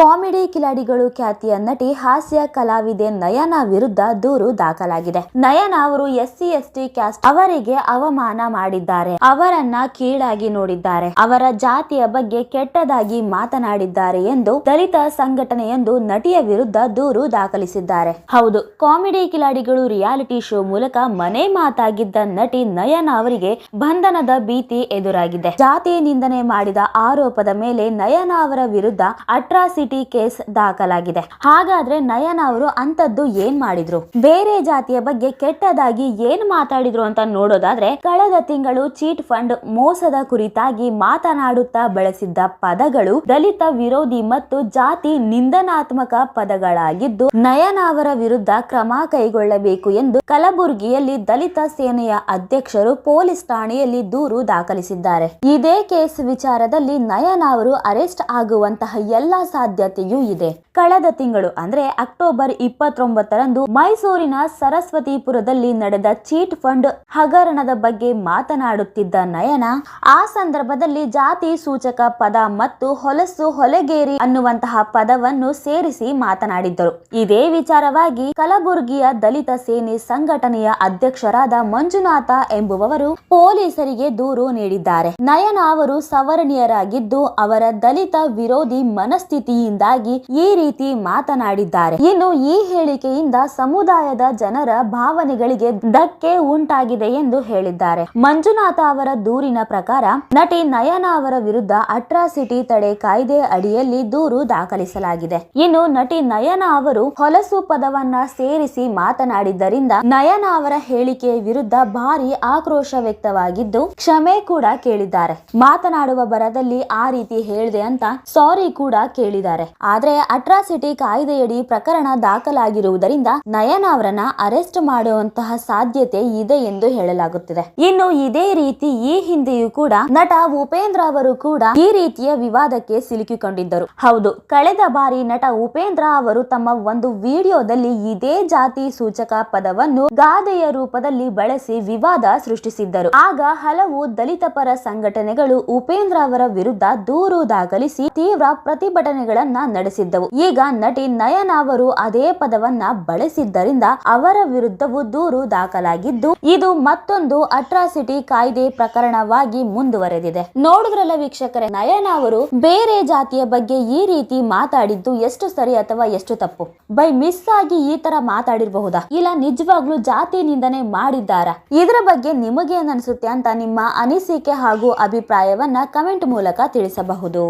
Comedy ಕಿಲಾಡಿಗಳು ಖ್ಯಾತಿಯ ನಟಿ ಹಾಸ್ಯ ಕಲಾವಿದೆ ನಯನ ವಿರುದ್ಧ ದೂರು ದಾಖಲಾಗಿದೆ. ನಯನ ಅವರು ಎಸ್ಸಿ, ಎಸ್ಟಿ ಕ್ಯಾಸ್ಟ್ ಅವರಿಗೆ ಅವಮಾನ ಮಾಡಿದ್ದಾರೆ. ಅವರನ್ನ ಕೀಳಾಗಿ ನೋಡಿದ್ದಾರೆ. ಅವರ ಜಾತಿಯ ಬಗ್ಗೆ ಕೆಟ್ಟದಾಗಿ ಮಾತನಾಡಿದ್ದಾರೆ ಎಂದು ದಲಿತ ಸಂಘಟನೆಯೊಂದು ನಟಿಯ ವಿರುದ್ಧ ದೂರು ದಾಖಲಿಸಿದ್ದಾರೆ. ಹೌದು, ಕಾಮಿಡಿ ಕಿಲಾಡಿಗಳು ರಿಯಾಲಿಟಿ ಶೋ ಮೂಲಕ ಮನೆ ಮಾತಾಗಿದ್ದ ನಟಿ ನಯನ ಅವರಿಗೆ ಬಂಧನದ ಭೀತಿ ಎದುರಾಗಿದೆ. ಜಾತಿ ನಿಂದನೆ ಮಾಡಿದ ಆರೋಪದ ಮೇಲೆ ನಯನ ಅವರ ವಿರುದ್ಧ ಅಟ್ರಾಸಿಟಿ ಕೇಸ್ ದಾಖಲಾಗಿದೆ. ಹಾಗಾದ್ರೆ ನಯನ ಅವರು ಅಂತದ್ದು ಏನ್ ಮಾಡಿದ್ರು? ಬೇರೆ ಜಾತಿಯ ಬಗ್ಗೆ ಕೆಟ್ಟದಾಗಿ ಏನ್ ಮಾತಾಡಿದ್ರು ಅಂತ ನೋಡೋದಾದ್ರೆ ಕಳೆದ ತಿಂಗಳು ಚೀಟ್ ಫಂಡ್ ಮೋಸದ ಕುರಿತಾಗಿ ಮಾತನಾಡುತ್ತಾ ಬಳಸಿದ್ದ ಪದಗಳು ದಲಿತ ವಿರೋಧಿ ಮತ್ತು ಜಾತಿ ನಿಂದನಾತ್ಮಕ ಪದಗಳಾಗಿದ್ದು ನಯನ ಅವರ ವಿರುದ್ಧ ಕ್ರಮ ಕೈಗೊಳ್ಳಬೇಕು ಎಂದು ಕಲಬುರಗಿಯಲ್ಲಿ ದಲಿತ ಸೇನೆಯ ಅಧ್ಯಕ್ಷರು ಪೊಲೀಸ್ ಠಾಣೆಯಲ್ಲಿ ದೂರು ದಾಖಲಿಸಿದ್ದಾರೆ. ಇದೇ ಕೇಸ್ ವಿಚಾರದಲ್ಲಿ ನಯನ ಅವರು ಅರೆಸ್ಟ್ ಆಗುವಂತಹ ಎಲ್ಲಾ ಸಾಧ್ಯತೆಯೂ ಇದೆ. ಕಳೆದ ತಿಂಗಳು, ಅಂದ್ರೆ ಅಕ್ಟೋಬರ್ ಇಪ್ಪತ್ತೊಂಬತ್ತರಂದು ಮೈಸೂರಿನ ಸರಸ್ವತಿಪುರದಲ್ಲಿ ನಡೆದ ಚೀಟ್ ಫಂಡ್ ಹಗರಣದ ಬಗ್ಗೆ ಮಾತನಾಡುತ್ತಿದ್ದ ನಯನ, ಆ ಸಂದರ್ಭದಲ್ಲಿ ಜಾತಿ ಸೂಚಕ ಪದ ಮತ್ತು ಹೊಲಸು ಹೊಲೆಗೇರಿ ಅನ್ನುವಂತಹ ಪದವನ್ನು ಸೇರಿಸಿ ಮಾತನಾಡಿದ್ದರು. ಇದೇ ವಿಚಾರವಾಗಿ ಕಲಬುರಗಿಯ ದಲಿತ ಸೇನೆ ಸಂಘಟನೆಯ ಅಧ್ಯಕ್ಷರಾದ ಮಂಜುನಾಥ ಎಂಬುವವರು ಪೊಲೀಸರಿಗೆ ದೂರು ನೀಡಿದ್ದಾರೆ. ನಯನ ಅವರು ಸವರ್ಣೀಯರಾಗಿದ್ದು, ಅವರ ದಲಿತ ವಿರೋಧಿ ಮನಸ್ಥಿತಿಯಿಂದಾಗಿ ಈ ರೀತಿ ಮಾತನಾಡಿದ್ದಾರೆ. ಇನ್ನು ಈ ಹೇಳಿಕೆಯಿಂದ ಸಮುದಾಯದ ಜನರ ಭಾವನೆಗಳಿಗೆ ಧಕ್ಕೆ ಉಂಟಾಗಿದೆ ಎಂದು ಹೇಳಿದ್ದಾರೆ. ಮಂಜುನಾಥ ಅವರ ದೂರಿನ ಪ್ರಕಾರ ನಟಿ ನಯನ ಅವರ ವಿರುದ್ಧ ಅಟ್ರಾಸಿಟಿ ತಡೆ ಕಾಯ್ದೆ ಅಡಿಯಲ್ಲಿ ದೂರು ದಾಖಲಿಸಲಾಗಿದೆ. ಇನ್ನು ನಟಿ ನಯನ ಅವರು ಹೊಲಸು ಪದವನ್ನ ಸೇರಿಸಿ ಮಾತನಾಡಿದ್ದರಿಂದ ನಯನ ಅವರ ಹೇಳಿಕೆ ವಿರುದ್ಧ ಭಾರಿ ಆಕ್ರೋಶ ವ್ಯಕ್ತವಾಗಿದ್ದು ಕ್ಷಮೆ ಕೂಡ ಕೇಳಿದ್ದಾರೆ. ಮಾತನಾಡುವ ಬರದಲ್ಲಿ ಆ ರೀತಿ ಹೇಳಿದೆ ಅಂತ ಸಾರಿ ಕೂಡ ಕೇಳಿದ್ದಾರೆ. ಆದ್ರೆ ಅಟ್ರಾಸಿಟಿ ಕಾಯ್ದೆಯಡಿ ಪ್ರಕರಣ ದಾಖಲಾಗಿರುವುದರಿಂದ ನಯನ ಅವರನ್ನ ಅರೆಸ್ಟ್ ಮಾಡುವಂತಹ ಸಾಧ್ಯತೆ ಇದೆ ಎಂದು ಹೇಳಲಾಗುತ್ತಿದೆ. ಇನ್ನು ಇದೇ ರೀತಿ ಈ ಹಿಂದೆಯೂ ಕೂಡ ನಟ ಉಪೇಂದ್ರ ಅವರು ಕೂಡ ಈ ರೀತಿಯ ವಿವಾದಕ್ಕೆ ಸಿಲುಕಿಕೊಂಡಿದ್ದರು. ಹೌದು, ಕಳೆದ ಬಾರಿ ನಟ ಉಪೇಂದ್ರ ಅವರು ತಮ್ಮ ಒಂದು ವಿಡಿಯೋದಲ್ಲಿ ಇದೇ ಜಾತಿ ಸೂಚಕ ಪದವನ್ನು ಗಾದೆಯ ರೂಪದಲ್ಲಿ ಬಳಸಿ ವಿವಾದ ಸೃಷ್ಟಿಸಿದ್ದರು. ಆಗ ಹಲವು ದಲಿತ ಪರ ಸಂಘಟನೆಗಳು ಉಪೇಂದ್ರ ಅವರ ವಿರುದ್ಧ ದೂರು ದಾಖಲಿಸಿ ತೀವ್ರ ಪ್ರತಿಭಟನೆಗಳನ್ನ ನಡೆಸಿದ್ದವು. ಈಗ ನಟಿ ನಯನ ಅವರು ಅದೇ ಪದವನ್ನ ಬಳಸಿದ್ದರಿಂದ ಅವರ ವಿರುದ್ಧವೂ ದೂರು ದಾಖಲಾಗಿದ್ದು, ಇದು ಮತ್ತೊಂದು ಅಟ್ರಾಸಿಟಿ ಕಾಯ್ದೆ ಪ್ರಕರಣವಾಗಿ ಮುಂದುವರೆದಿದೆ. ನೋಡಿದ್ರಲ್ಲ ವೀಕ್ಷಕರೇ, ನಯನ ಅವರು ಬೇರೆ ಜಾತಿಯ ಬಗ್ಗೆ ಈ ರೀತಿ ಮಾತಾಡಿದ್ದು ಎಷ್ಟು ಸರಿ ಅಥವಾ ಎಷ್ಟು ತಪ್ಪು? ಬೈ ಮಿಸ್ ಆಗಿ ಈ ತರ ಮಾತಾಡಿರಬಹುದಾ? ಇಲ್ಲ ನಿಜವಾಗ್ಲೂ ಜಾತಿ ನಿಂದನೆ ಮಾಡಿದ್ದಾರಾ? ಇದರ ಬಗ್ಗೆ ನಿಮಗೇನ್ ಅನ್ಸುತ್ತೆ ಅಂತ ನಿಮ್ಮ ಅನಿಸಿಕೆ ಹಾಗೂ ಅಭಿಪ್ರಾಯವನ್ನ ಕಮೆಂಟ್ ಮೂಲಕ ತಿಳಿಸಬಹುದು.